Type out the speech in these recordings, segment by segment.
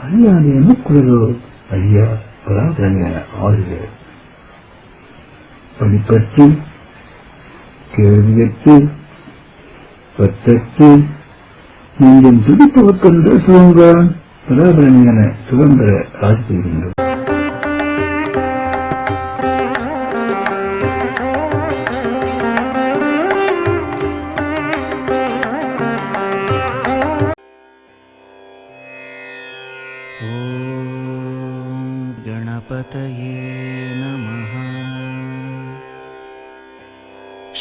அழியாத எமக்குள்ளதோ ஐயா பராதரணியான ஆறுகிறார் படிப்பற்று கேள்வியற்று பற்றற்று நீங்கள் துடிப்பவர்க்கென்ற சுதந்திரம் பராபரணியான சுதந்திர ஆட்சி செய்கின்றது ॐ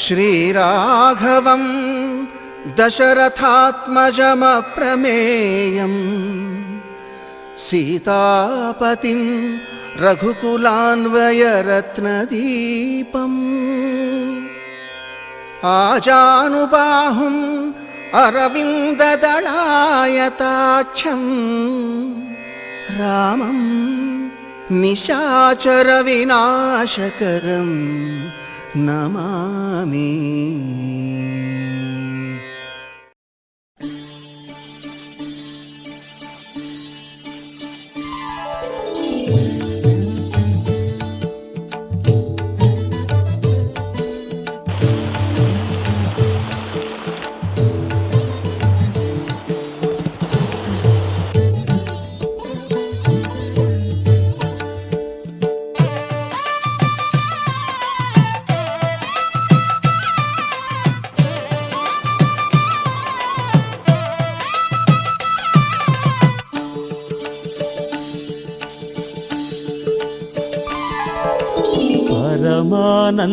श्रीराघवं दशरथात्मजमप्रमेयम् सीतापतिं रघुकुलान्वयरत्नदीपम् आजानुबाहुम् अरविन्ददलायताक्षम् रामं निशाचरविनाशकरं नमामि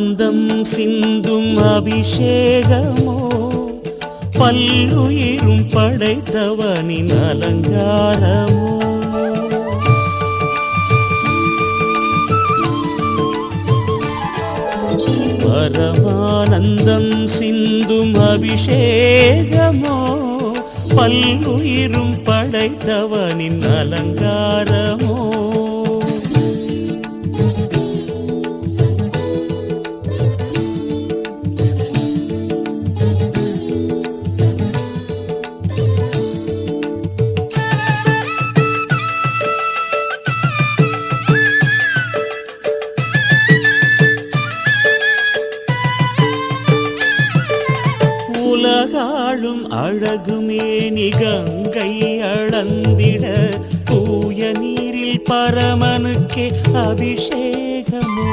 ஆனந்தம் சிந்தும் அபிஷேகமோ பல்லுயிரும் படைத்தவனின் அலங்காரமோ பரமானந்தம் சிந்தும் அபிஷேகமோ பல்லுயிரும் படைத்தவனின் அலங்காரமோ பரமனுக்கே அபிஷேகமோ.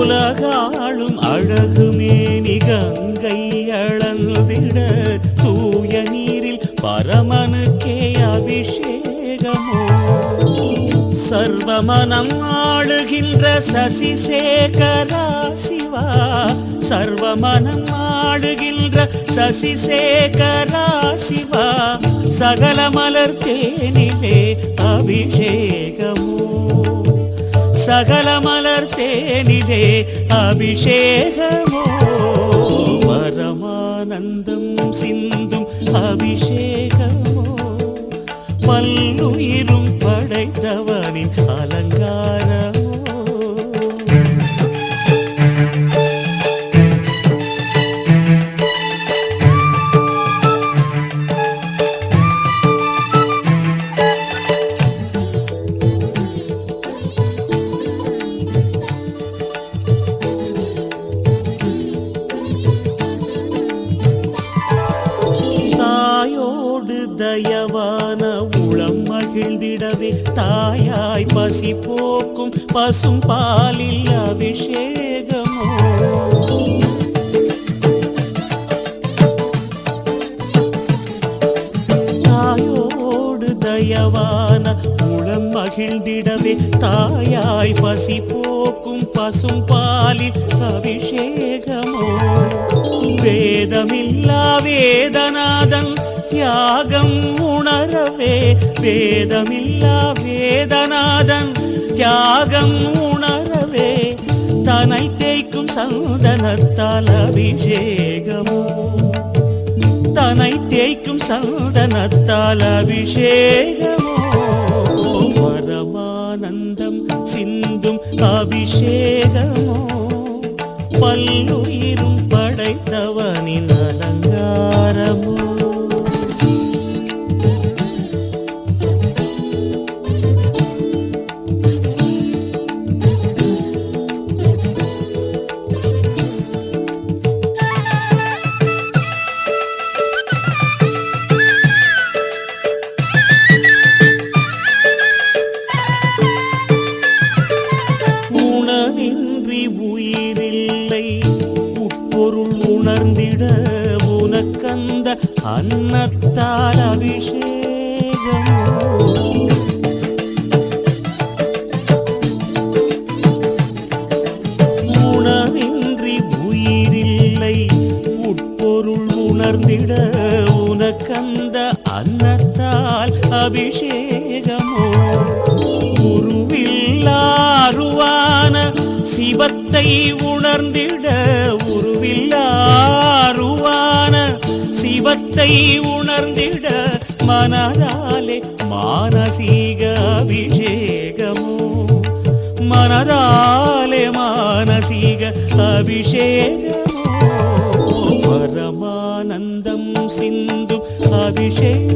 உலகாளும் அழகுமே நிகங்கை அளந்திட தூய நீரில் பரமனுக்கே சர்வமனம் ஆளுகின்ற சசிசேகரா சிவா. சர்வமனம் ஆளுகின்ற சசிசேகரா சிவா. சகல மலர் தேனிலே அபிஷேகமோ. சகல மலர் தேனிலே அபிஷேகமோ. பரமானந்தம் சிந்தும் அபிஷேகம். பல்லுயிரும் படைத்தவனின் அலங்காரமோ? தயவா மகிழ்ந்திடவே. தாயாய் பசி போக்கும் பசும் பாலில் அபிஷேகமோ. தாயோடு தயவான உளம் மகிழ்ந்திடவே. தாயாய் பசி போக்கும் பசும் பாலில் அபிஷேகமோ. வேதமில்லா வேதநாதன் தியாகம் உணரவே வேதமில்லா வேதநாதன் தியாகம் உணரவே தனை தேய்க்கும் சந்தனத்தால் அபிஷேகமோ தனை தேய்க்கும் சந்தனத்தால் அபிஷேகமோ பரமானந்தம் சிந்தும் அபிஷேகமோ பல்லுயிரும் அபிஷேகமோ? உருவில்லாருவான சிவத்தை உணர்ந்திட உருவில்லாருவான சிவத்தை உணர்ந்திட மனதாலே மானசீக அபிஷேகமோ? மனதாலே மானசீக அபிஷேகமோ? பரமானந்தம் சிந்து அபிஷேகம்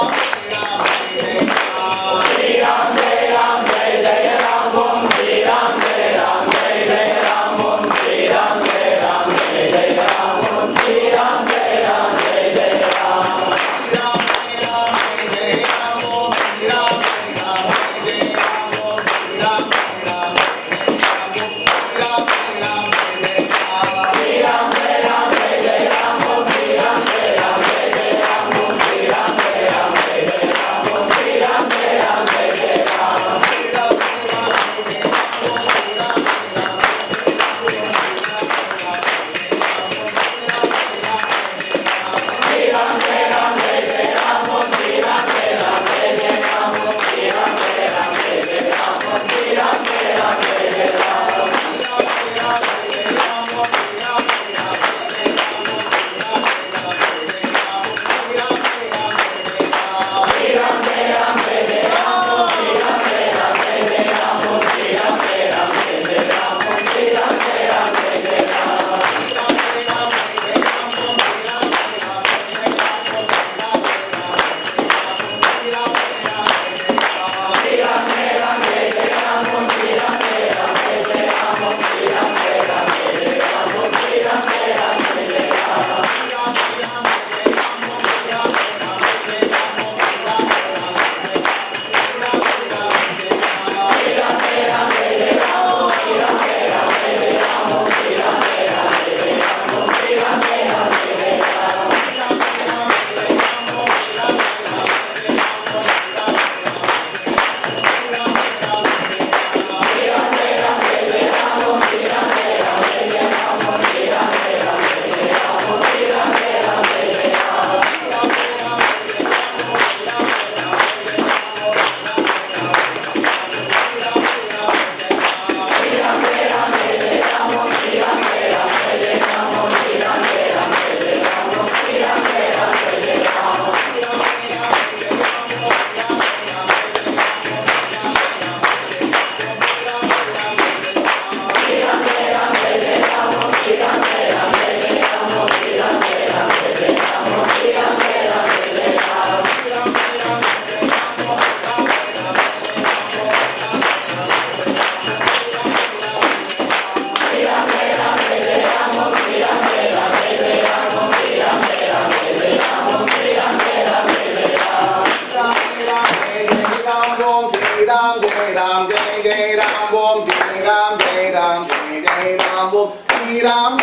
y'all. राम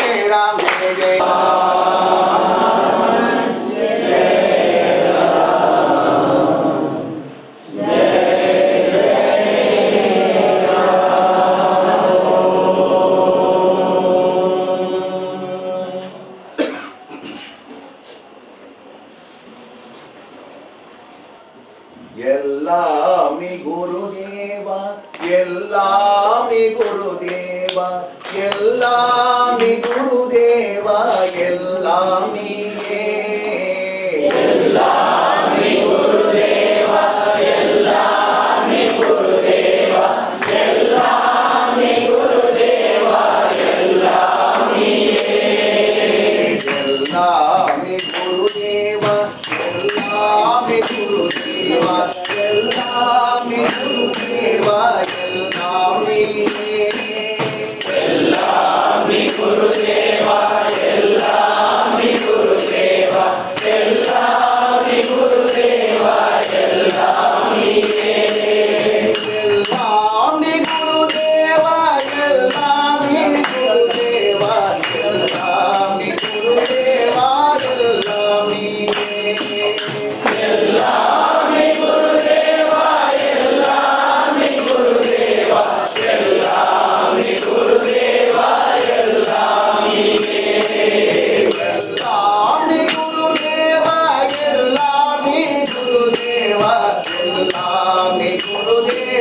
எல்லாமே குருதேவா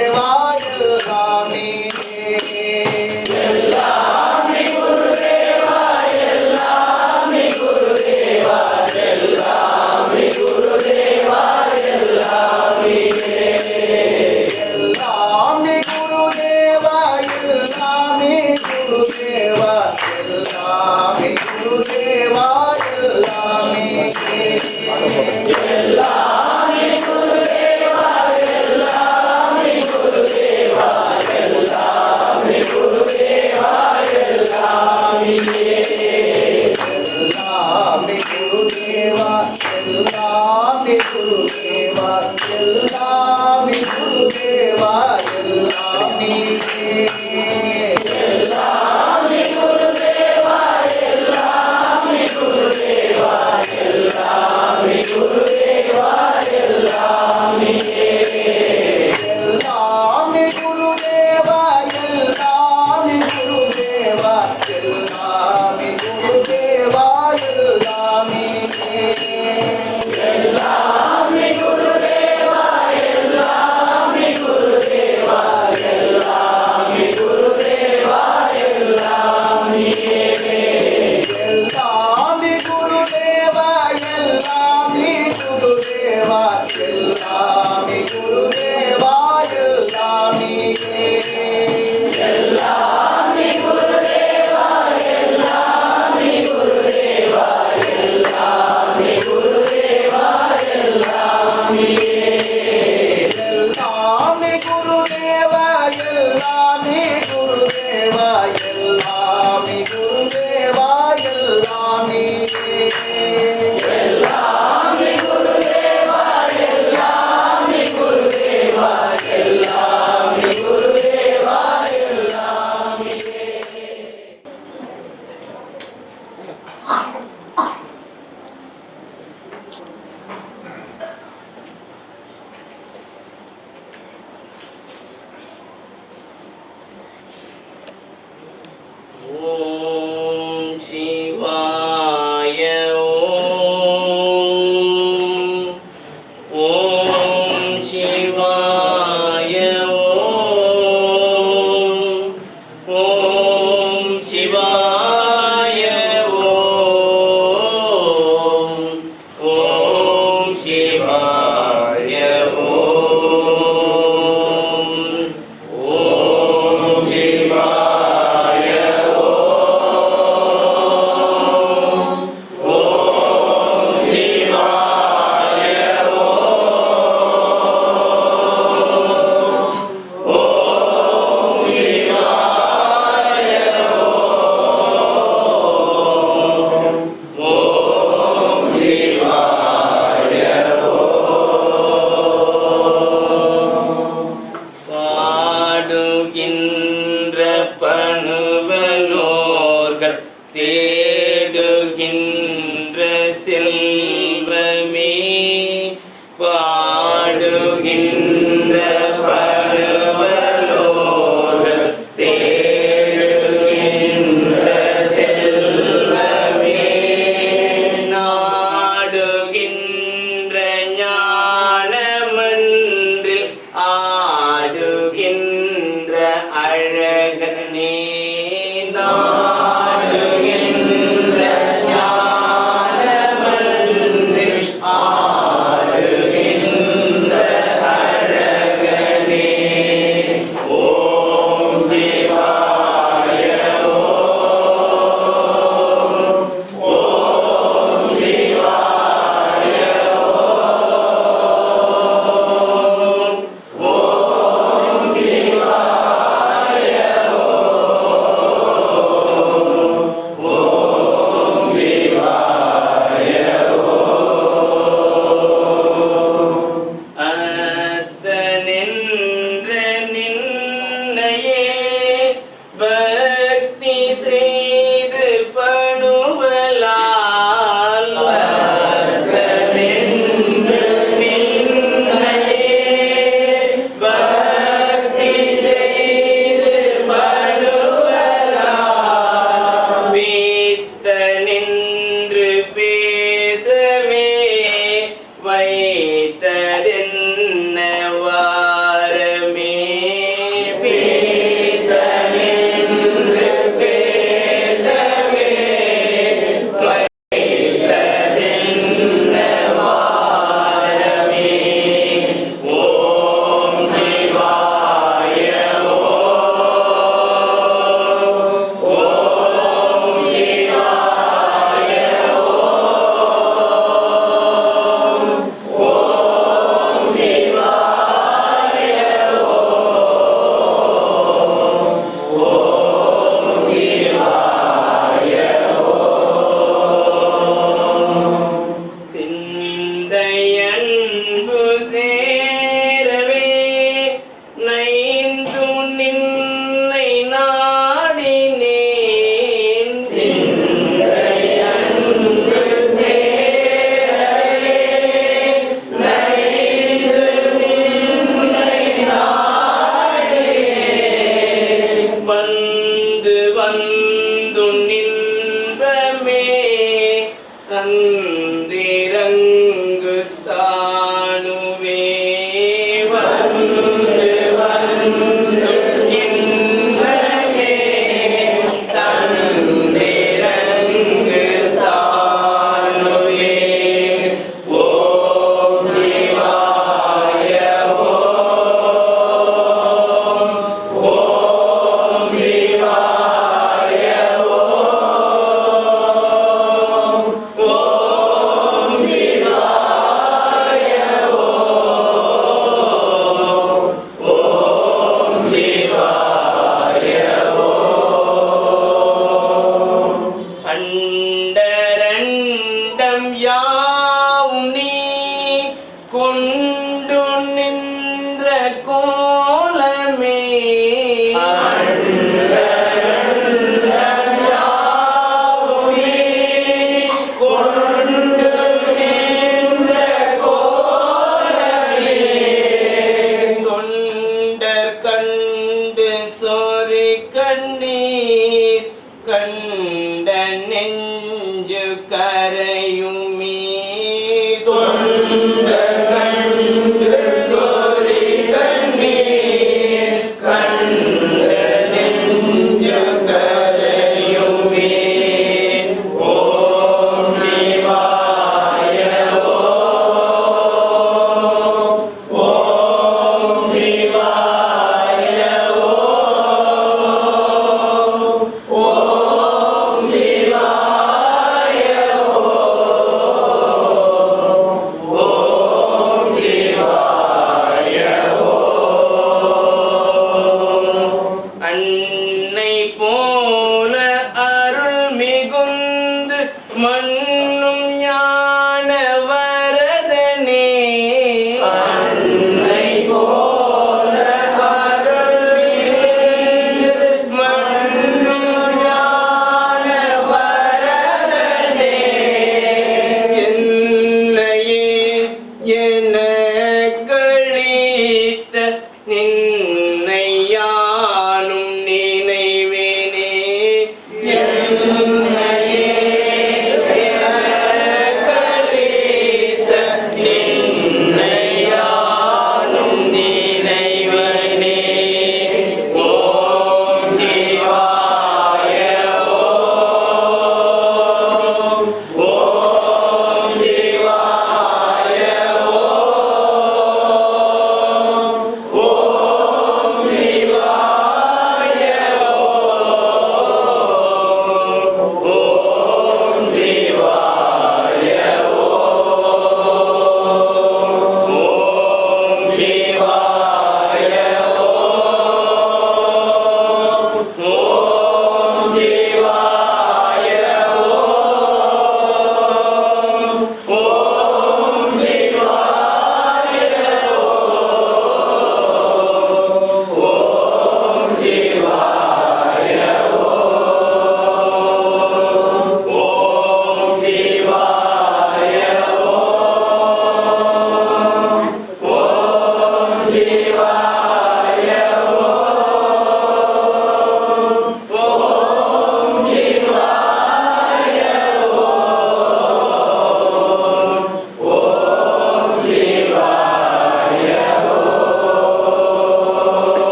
மண்ணும் ஞான